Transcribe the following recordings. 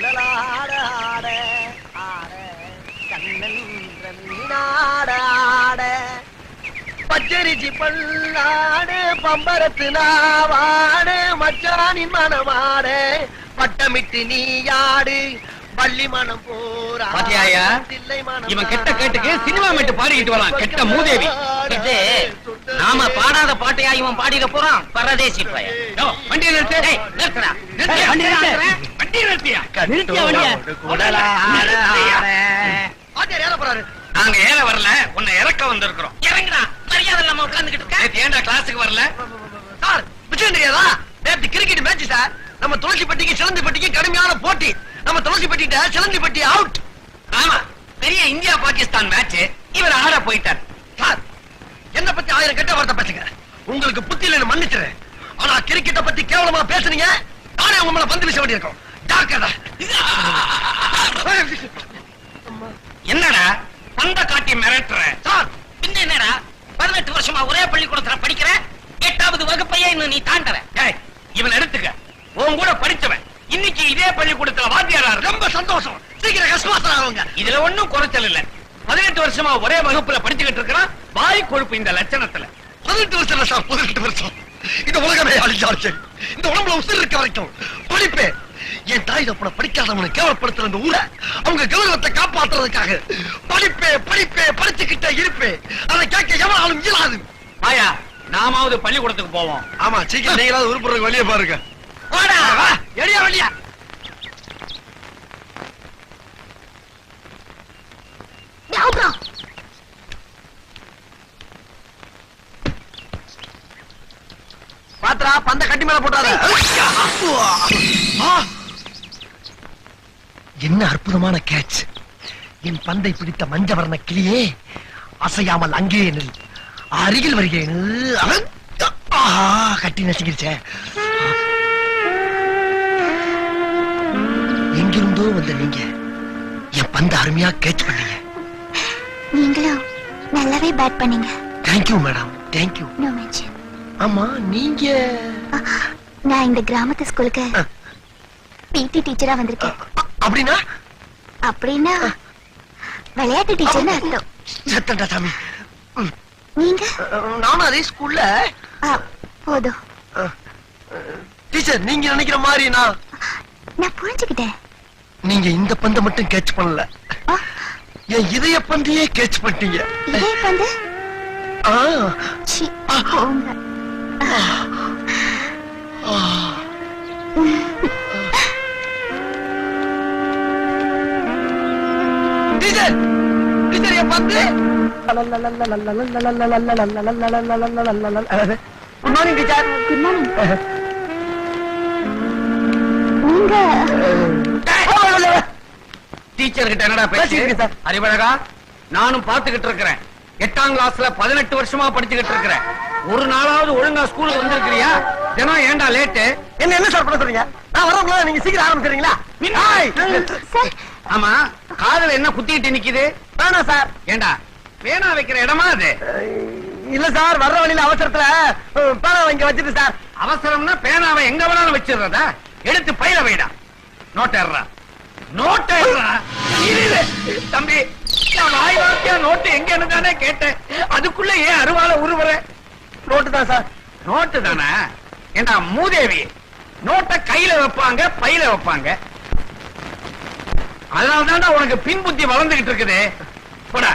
குழலாட ஆட ஆட கண்ணன்ற மீனாட ஆட. பச்சரிச்சி பல்லாடு பம்பரத்து நாவாடு மச்சானின் மனமாடு. பட்டமிட்டு நீயாடு பள்ளி மனம் போரா பாத்தியாயா? இவன் கெட்ட கேட்டுக்கு சினிமா மேட்டு பாடிக்கிட்டு வரான், கெட்ட மூதேவி. இது நாம பாடாத பாட்டையா இவன் பாடிட போறான்? பரதேசி பையன். வண்டியை நிறுத்து. டேய், நிறுத்துடா. நிறுத்து, நிறுத்தியா? நிறுத்தியா வண்டிய? வாத்தியார் ஏற போறாரு. நாங்க ஏற வரல. உன்னை இறக்க வந்திருக்கிறோம். இறங்குடா. மரியாதை இல்லாம உட்கார்ந்துகிட்டு இருக்க. ஏன்டா கிளாஸுக்கு வரல? சார் விஷயம் தெரியாதா? நேற்று கிரிக்கெட் மேட்ச் சார். நம்ம துளசிப்பட்டிக்கு சிலந்திப்பட்டிக்கு கடுமையான போட்டி. நம்ம துளசிப்பட்டிட்ட சிலந்திப்பட்டி அவுட் ஆமா. பெரிய இந்தியா பாகிஸ்தான் மேட்ச் இவர் ஆட போயிட்டார். சார் என்ன பத்தி ஆயிரம் கெட்ட வார்த்தை பேசுங்க. உங்களுக்கு புத்தி இல்லைன்னு மன்னிச்சிடுறேன். ஆனா கிரிக்கெட்ட பத்தி கேவலமா பேசுனீங்க. நானே உங்க மேல பந்து வீச வேண்டியிருக்கோம். என்னடா? பந்த காட்டி மிரட்டுற. சார். பின்ன என்னடா? பதினெட்டு வருஷமா ஒரே பள்ளிக்கூடத்துல படிக்கிற? எட்டாவது வகுப்பையே இன்னும் நீ தாண்டற ஏய், இவன் எடுத்துக்க. உன் கூட படிச்சவன். இன்னைக்கு இதே பள்ளிக்கூடத்துல வாத்தியாரா ரொம்ப சந்தோஷம். சீக்கிரம் கஸ்மாசம் ஆகுங்க. இதுல ஒண்ணும் குறைச்சல் இல்ல. பதினெட்டு வருஷமா ஒரே வகுப்புல படிச்சுக்கிட்டு இருக்கிறான். வாய் கொழுப்பு இந்த லட்சணத்துல. பதினெட்டு வருஷம் பதினெட்டு வருஷம். இந்த உலகமே அழிஞ்சாச்சு. இந்த உடம்புல உசுர் இருக்க வரைக்கும். படிப்பே. என் தாய் தப்பன படிக்காதவனை கேவலப்படுத்துற இந்த ஊரை அவங்க கௌரவத்தை காப்பாத்துறதுக்காக படிப்பே படிப்பே படிச்சுக்கிட்டே இருப்பே. அதை கேட்க எவனாலும் இயலாது. ஆயா நாமாவது பள்ளிக்கூடத்துக்கு போவோம். ஆமா சீக்கிரம் நீங்களாவது உருப்புறதுக்கு வெளியே பாருங்க. எடியா வெளியா பாத்ரா பந்த கட்டி மேல போட்டாத. என்ன அற்புதமான கேட்ச் என் பந்தை பிடித்த மஞ்சவர்ண கிளியே அசையாமல் அங்கே நில். அருகில் வருகிறேன் ஆஹா கட்டி நசுங்கிருச்சே. எங்கிருந்தோ வந்த நீங்க என் பந்த அருமையா கேட்ச் பண்ணீங்க. நீங்களும் நல்லாவே பேட் பண்ணீங்க. Thank you madam thank you no mention ஆமா நீங்க? நான் இந்த கிராமத்து ஸ்கூலுக்கு. பிடி டீச்சரா வந்திருக்கேன். அப்படின்னா? அப்படின்னா விளையாட்டு டீச்சர்னு அர்த்தம். சத்தண்டா சாமி. நீங்க? நானும் அதே ஸ்கூல்ல போதும். டீச்சர் நீங்க நினைக்கிற மாதிரி நான் நான் புரிஞ்சுக்கிட்டேன். நீங்க இந்த பந்தை மட்டும் கேட்ச் பண்ணல. என் இதய பந்தையே கேட்ச் பண்ணிட்டீங்க. இதே வந்து ஆ, சி, போங்க. ஆ. டீச்சர் என் பந்து good morning teacher good morning நீங்க டீச்சர் கிட்ட என்னடா பேசிக்கிட்டு பேசி சார். அறிவழகா நானும் பாத்துக்கிட்டு இருக்கிறேன். எட்டாம் கிளாஸ்ல பதினெட்டு வருஷமா படிச்சுக்கிட்டு இருக்கிறேன். ஒரு நாளாவது ஒழுங்கா ஸ்கூலுக்கு வந்திருக்கிறியா? தினம் ஏன்டா லேட்டு என்ன என்ன சார் பண்ண சொல்றீங்க? நான் வரவங்களா நீங்க சீக்கிரம். சார் ஆமா. காதுல என்ன குத்திக்கிட்டு நிக்குது? வேணாம் சார். ஏண்டா? பேனா வைக்கிற இடமா அது? இல்ல சார் வர்ற வழியில அவசரத்துல பேனா வாங்கி வச்சிட்டு சார். அவசரம்னா பேனாவை எங்க வேணாலும் வச்சிடுறதா? எடுத்து பையில வைடா. நோட்டேறா நோட்டேறா தம்பி நான் வாய் வார்த்தையா நோட்டு எங்கன்னு தானே கேட்டேன். அதுக்குள்ள ஏன் அருவால உருவற? நோட்டு தான் சார். நோட்டு தானே? ஏண்டா மூதேவி நோட்டை கையில வைப்பாங்க பையில வைப்பாங்க. அதனால தான்டா உனக்கு பின் புத்தி வளர்ந்துகிட்டு இருக்குது. போடா.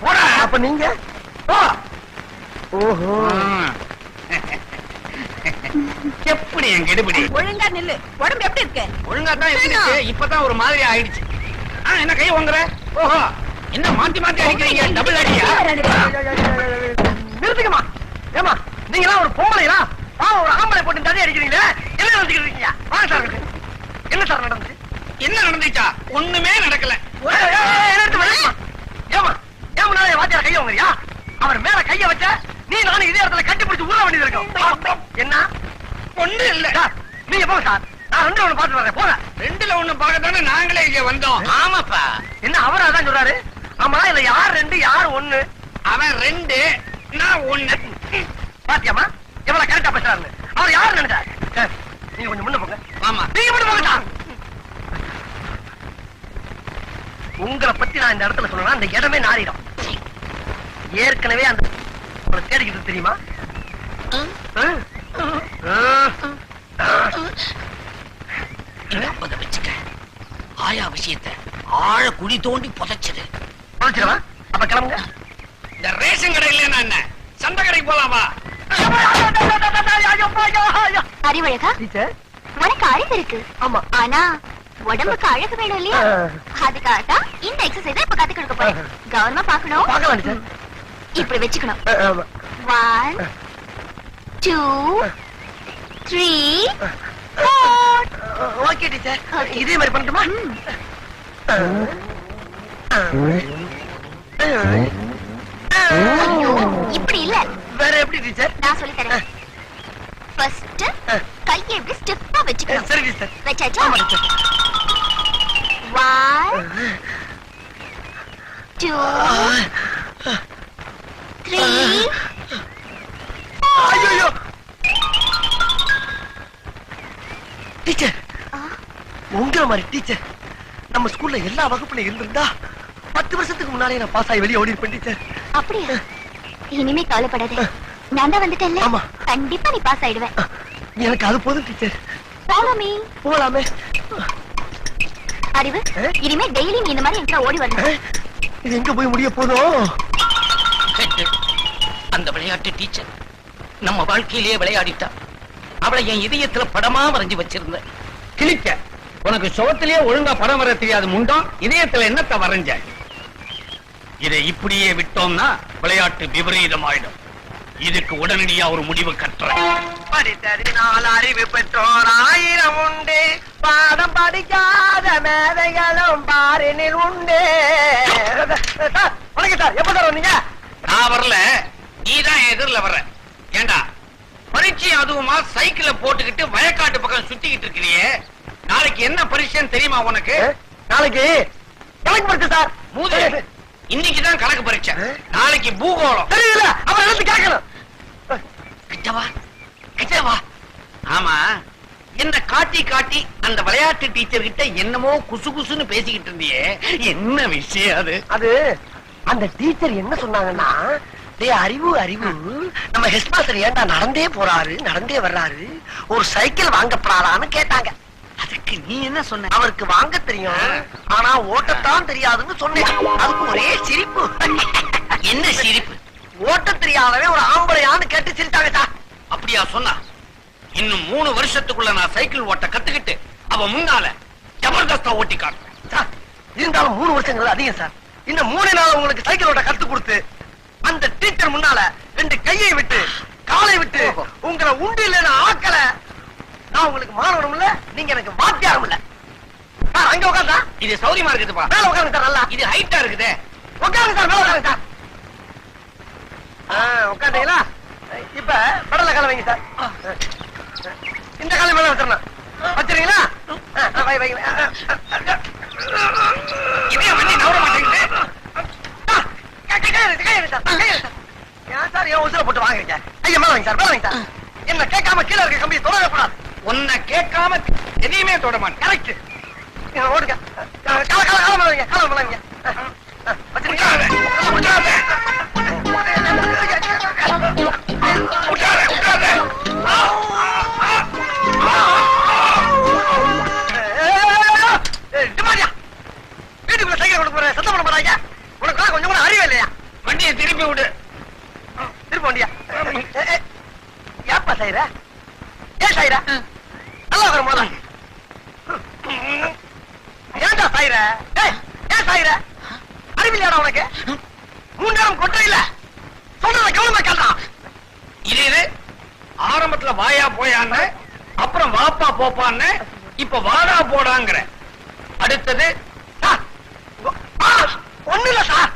போடா. அப்ப நீங்க? ஓஹோ. எப்படி என் கெடுபிடி? ஒழுங்கா நில்லு. உடம்பு எப்படி இருக்கு? ஒழுங்கா தான் இருந்துச்சு. இப்பதான் ஒரு மாதிரி ஆயிடுச்சு. ஆ, என்ன கை வாங்குற ஓஹோ. என்ன மாத்தி மாத்தி அடிக்கிறீங்க? டபுள் அடியா? நிறுத்துக்கமா ஏமா நீங்களா ஒரு பொம்பளைங்களா பாவம் ஒரு ஆம்பளை போட்டு தடி அடிக்கிறீங்களே? என்ன நினைச்சுக்கிட்டு இருக்கீங்க? வாங்க சார். என்ன சார் நடந்துச்சு? என்ன நடந்துச்சா? ஒண்ணுமே நடக்கல. கைய வாங்குறியா? அவர் மேல கைய வச்ச நீ நானும் இதே இடத்துல கட்டி பிடிச்சு ஊற வேண்டியது இருக்கும். என்ன? ஒண்ணு இல்ல. நீங்க போங்க சார். நான் ரெண்டு ஒண்ணு பாத்து வரேன். போங்க. ரெண்டுல ஒண்ணு பார்க்க தானே நாங்களே இங்க வந்தோம். ஆமாப்பா. என்ன அவர் அதான் சொல்றாரு? ஆமா இதுல யார் ரெண்டு யார் ஒண்ணு? அவன் ரெண்டு நான் ஒண்ணு. பாத்தியாமா எவ்வளவு கரெக்டா பேசுறாரு அவர் யாரு நினைச்சாரு சார், நீங்க கொஞ்சம் முன்ன போங்க. ஆமா. நீங்க மட்டும் போங்க சார் உங்களை பத்தி நான் இந்த இடத்துல சொன்னா அந்த இடமே நாரிடும். ஏற்கனவே அந்த தேடிக்கிட்டு தெரியுமா? வச்சுக்க. ஆயா விஷயத்த ஆழ குழி தோண்டி புதைச்சது. புதைச்சிடவா? அப்ப கிளம்புங்க. இந்த ரேஷன் கடை இல்லையா என்ன? சந்தை கடைக்கு போலாமா? அறிவழகா? டீச்சர். உனக்கு அறிவு இருக்கு. ஆமா. ஆனா உடம்புக்கு அழகு வேணும் இல்லையா? அதுக்காக தான் இந்த எக்ஸசைஸ் இப்ப கத்து கொடுக்க போறேன். கவனமா பாக்கணும் பார்க்கலாம் டீச்சர் இப்படி வச்சுக்கணும். One two three four okay teacher. இதே மாதிரி பண்ணட்டுமா? ஐயோ இப்படி இல்ல. வேற எப்படி டீச்சர் நான் சொல்லி தரேன். ஃபர்ஸ்ட் கையை இப்படி ஸ்டிஃபா வச்சுக்கணும். சரி டீச்சர் வச்சாச்சா? ஒன் டூ த்ரீ ஐயோ டீச்சர் உங்களை மாதிரி டீச்சர் நம்ம ஸ்கூல்ல எல்லா வகுப்புல இருந்திருந்தா பத்து வருஷத்துக்கு முன்னாலே நான் பாஸ் ஆகி வெளியே ஓடி இருப்பேன் டீச்சர் அப்படியா இனிமே கவலைப்படாத நான் தான் வந்துட்டேன்ல ஆமா. கண்டிப்பா நீ பாஸ் ஆயிடுவ எனக்கு அது போதும் டீச்சர் ஃபாலோ மீ போலாமே அறிவு? இனிமே டெய்லி நீ இந்த மாதிரி எங்க ஓடி வரணும். இது எங்க போய் முடிய போதும் கேட்டு அந்த விளையாட்டு டீச்சர் நம்ம வாழ்க்கையிலேயே விளையாடிட்டா. அவளை என் இதயத்துல படமா வரைஞ்சு வச்சிருந்தேன் கிழிக்க. உனக்கு சுகத்திலேயே ஒழுங்கா படம் வர தெரியாது முண்டம் இதயத்துல என்னத்த வரைஞ்ச? இதை இப்படியே விட்டோம்னா விளையாட்டு விபரீதமாயிடும். இதுக்கு உடனடியா ஒரு முடிவு கட்டுறேன். படித்தறினால் அறிவு பெற்றோர் ஆயிரம் உண்டு. பாடம் படிக்காத மேதைகளும் பாரினில் உண்டு. வணக்கம் சார். எப்ப சார் வந்தீங்க? நான் வரல. நீதான் எதிரில வர்ற. ஏண்டா? பரீட்சை அதுவுமா சைக்கிள போட்டுக்கிட்டு வயக்காட்டு பக்கம் சுத்திக்கிட்டு இருக்கிறியே. நாளைக்கு என்ன பரீட்சைன்னு தெரியுமா உனக்கு? நாளைக்கு கணக்கு படுத்து சார். மூதே இன்னைக்குதான் கணக்கு பரீட்சை. நாளைக்கு பூகோளம். தெரியல. எடுத்து கேட்கணும். கிட்டவா? கிட்டவா? ஆமா. என்ன காட்டி காட்டி அந்த விளையாட்டு டீச்சர் கிட்ட என்னமோ குசு குசுன்னு பேசிக்கிட்டு இருந்தியே. என்ன விஷயம் அது? அது அந்த டீச்சர் என்ன சொன்னாங்கன்னா அறிவு அறிவு. நம்ம ஹெட் மாஸ்டர் ஏன்டா நடந்தே போறாரு நடந்தே வர்றாரு. ஒரு சைக்கிள் வாங்கப்படாதான்னு கேட்டாங்க. அதுக்கு நீ என்ன சொன்ன? அவருக்கு வாங்க தெரியும். ஆனா ஓட்டத்தான் தெரியாதுன்னு சொன்னேன். அதுக்கு ஒரே சிரிப்பு. என்ன சிரிப்பு? ஓட்ட தெரியாதவே ஒரு ஆம்பளையான்னு கேட்டு சிரிச்சாங்க சார் அப்படியா சொன்னா? இன்னும் மூணு வருஷத்துக்குள்ள நான் சைக்கிள் ஓட்ட கத்துக்கிட்டு அவ முன்னால ஜபர்தஸ்தா ஓட்டி காட்டுறேன். சார் இருந்தாலும் மூணு வருஷங்கள் அதிகம் சார் இந்த மூணு நாள் உங்களுக்கு சைக்கிள் ஓட்ட கத்து கொடுத்து அந்த டீச்சர் முன்னால ரெண்டு கையை விட்டு காலை விட்டு உங்களை உண்டு இல்லைன்னு ஆக்கல. நான் உங்களுக்கு மாணவனும் இல்ல நீங்க எனக்கு வாத்தியாரும் இல்ல சார் அங்க உட்காந்தா இது சௌரியமா இருக்குதுப்பா. மேல உட்காருங்க சார் நல்லா. இது ஹைட்டா இருக்குதே. உட்காருங்க சார் மேல உட்காருங்க சார் உட்காந்தீங்களா இப்ப படல காலம் வைங்க சார். இந்த காலம் மேல வச்சிடணும். வச்சிருக்கீங்களா? வை வை இதே பண்ணி நவர மாட்டேங்குது. ஏன் சார் ஏன் உசுர போட்டு வாங்குறீங்க ஐயா மேல வைங்க சார் மேல வைங்க என்ன கேட்காம கீழே இருக்க கம்பி தொடரக்கூடாது. உன்னை கேட்காம எதையுமே தொடமான் கரெக்ட் ஓடுங்க. கால கால காலமா வைங்க காலமா வைங்க. வச்சிருக்கீங்களா? அறிவில்லையாடா உனக்கு? நேரம் கொட்ட இல்ல. சொல்றத கவனமா கேட்டா இது ஆரம்பத்துல வாயா போயான்னு அப்புறம் வாப்பா போப்பான்னு இப்ப வாடா போடாங்கிற. அடுத்தது ஒண்ணு இல்ல சார்.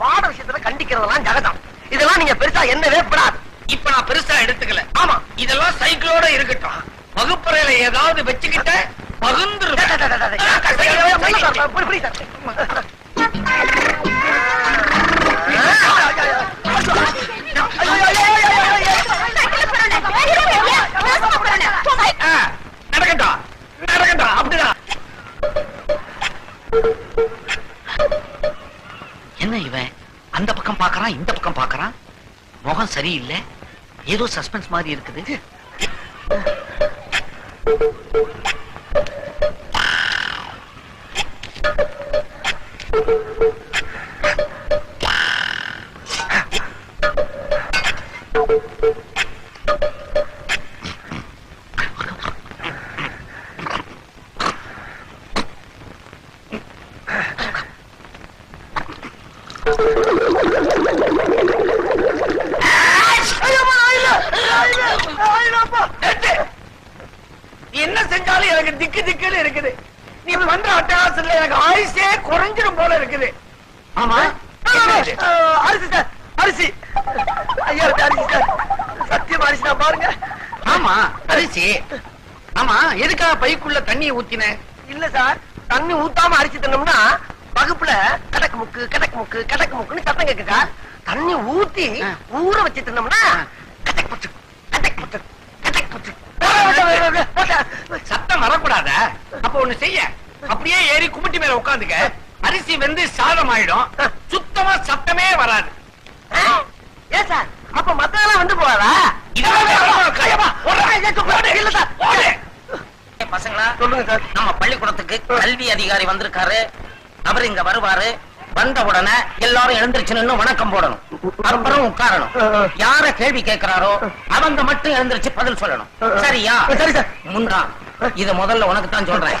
பாட விஷயத்துல கண்டிக்கிறதெல்லாம் ஜகதம். இதெல்லாம் நீங்க பெருசா என்னவே படாது இப்ப நான் பெருசா எடுத்துக்கல. ஆமா. இதெல்லாம் சைக்கிளோட இருக்கட்டும். வகுப்பறையில ஏதாவது வச்சுக்கிட்ட பகிர்ந்து நடக்கட்டும் நடக்கட்டும் அப்படிதான் என்ன இவன் அந்த பக்கம் பாக்குறான் இந்த பக்கம் பாக்குறான் முகம் சரியில்லை ஏதோ சஸ்பென்ஸ் மாதிரி இருக்குது Thank you. பண்ற அட்டகாசத்துல எனக்கு ஆயுசே குறைஞ்சிடும் போல இருக்குது. ஆமா? அரிசி சார் அரிசி. ஐயா அரிசி சார். சத்தியம் அரிசி நான் பாருங்க. ஆமா அரிசி. ஆமா எதுக்காக பைக்குள்ள தண்ணியை ஊத்தின? இல்ல சார் தண்ணி ஊத்தாம அரிசி தின்னோம்னா வகுப்புல கடக்கு முக்கு கடக்கு முக்கு கடக்கு முக்குன்னு சத்தம் கேக்கு சார். தண்ணி ஊத்தி. ஊற வச்சு தின்னோம்னா கடக்கு முச்சு கடக்கு முச்சு கடக்கு முச்சு சத்தம் வரக்கூடாத? அப்ப ஒண்ணு செய்ய. அப்படியே ஏறி குமிட்டி மேல உட்காந்துக்க. அரிசி வெந்து சாதம் ஆயிடும். சுத்தமா சத்தமே வராது. ஏன் சார் அப்ப மத்ததெல்லாம் வந்து போவாரா. பசங்களா சொல்லுங்க சார். நம்ம பள்ளிக்கூடத்துக்கு கல்வி அதிகாரி வந்திருக்காரு. அவர் இங்க வருவாரு. வந்த உடனே எல்லாரும் எழுந்திருச்சு நின்னு வணக்கம் போடணும். அப்புறம் உட்காரணும். யார கேள்வி கேட்கிறாரோ அவங்க மட்டும் எழுந்திருச்சு பதில் சொல்லணும். சரியா? சரி சார். முந்தா இத முதல்ல உனக்கு தான் சொல்றேன்.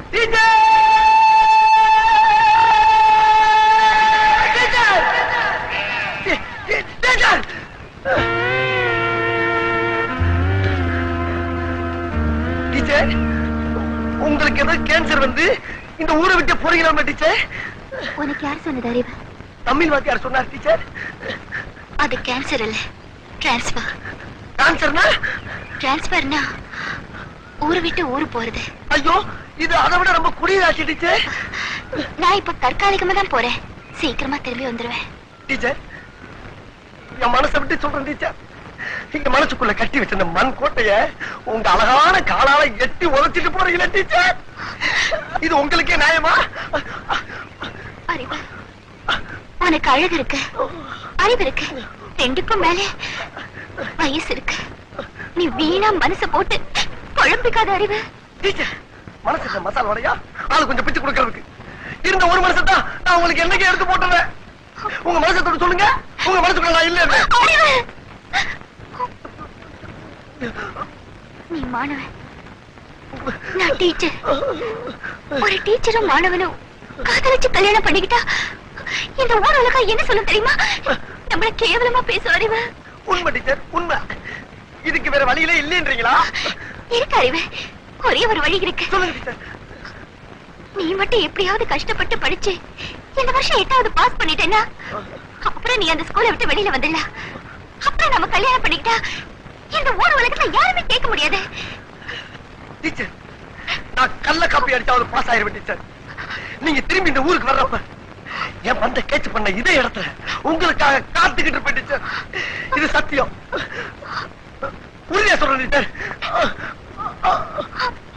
உங்களுக்கு ஏதோ கேன்சர் வந்து இந்த ஊரை விட்டு போறீங்களா டீச்சர் உனக்கு யார் சொன்னது அறிவு? தமிழ் வாத்தியார் சொன்னார் டீச்சர் அது கேன்சர் இல்ல டிரான்ஸ்பர் கேன்சர்னா டிரான்ஸ்பர்னா ஊரை விட்டு ஊரு போறது. ஐயோ! இது அதை விட ரொம்ப குடியாச்சு டீச்சர்? நான் இப்ப தற்காலிகமா தான் போறேன். சீக்கிரமா திரும்பி வந்துருவேன். டீச்சர் என் மனசை விட்டு சொல்றேன் டீச்சர். எங்க மனசுக்குள்ள கட்டி வச்சிருந்த மண் கோட்டைய உங்க அழகான காலால எட்டி உதச்சிட்டு போறீங்களே டீச்சர். இது உங்களுக்கே நியாயமா? அறிவு. உனக்கு அழகு இருக்கு. அறிவு இருக்கு. ரெண்டுக்கும் மேல வயசு இருக்கு. நீ வீணா மனச போட்டு குழம்பிக்காத அறிவு. டீச்சர் மனசுக்கு மசாலா வடையா? ஆளு கொஞ்சம் பிச்சு கொடுக்கறதுக்கு. இருந்த ஒரு மனசை தான் நான் உங்களுக்கு என்னைக்கு எடுத்து போட்டுறேன் உங்க மனசை தொட்டு சொல்லுங்க. உங்க மனசுக்குள்ள நான் இல்ல நீ மாணவன். நான் டீச்சர். ஒரு டீச்சரும் மாணவனும் காதலிச்சு கல்யாணம் பண்ணிக்கிட்டா இந்த ஊர் உலகம் என்ன சொல்லும் தெரியுமா? நம்மள கேவலமா பேசும் அறிவு? உண்மை டீச்சர் உண்மை. இதுக்கு வேற வழியிலே இல்லைன்றீங்களா? இருக்கு அறிவு. ஒரே ஒரு வழி இருக்கு. நீ மட்டும் எப்படியாவது கஷ்டப்பட்டு படிச்சு இந்த வருஷம் எட்டாவது பாஸ் பண்ணிட்டேன்னா அப்புறம் நீ அந்த ஸ்கூலை விட்டு வெளியில வந்துடல. அப்புறம் நம்ம கல்யாணம் பண்ணிக்கிட்டா இந்த ஊர் உலகத்துல யாருமே கேட்க முடியாது. டீச்சர் நான் கள்ள காப்பி அடிச்சாவது பாஸ் ஆயிருவேன் டீச்சர். நீங்க திரும்பி இந்த ஊருக்கு வர்றப்ப என் பந்த கேட்ச் பண்ண இதே இடத்துல உங்களுக்காக காத்துக்கிட்டு போயிட்டு டீச்சர். இது சத்தியம். உறுதியா சொல்றேன் டீச்சர். ¡Ah! ah, ah.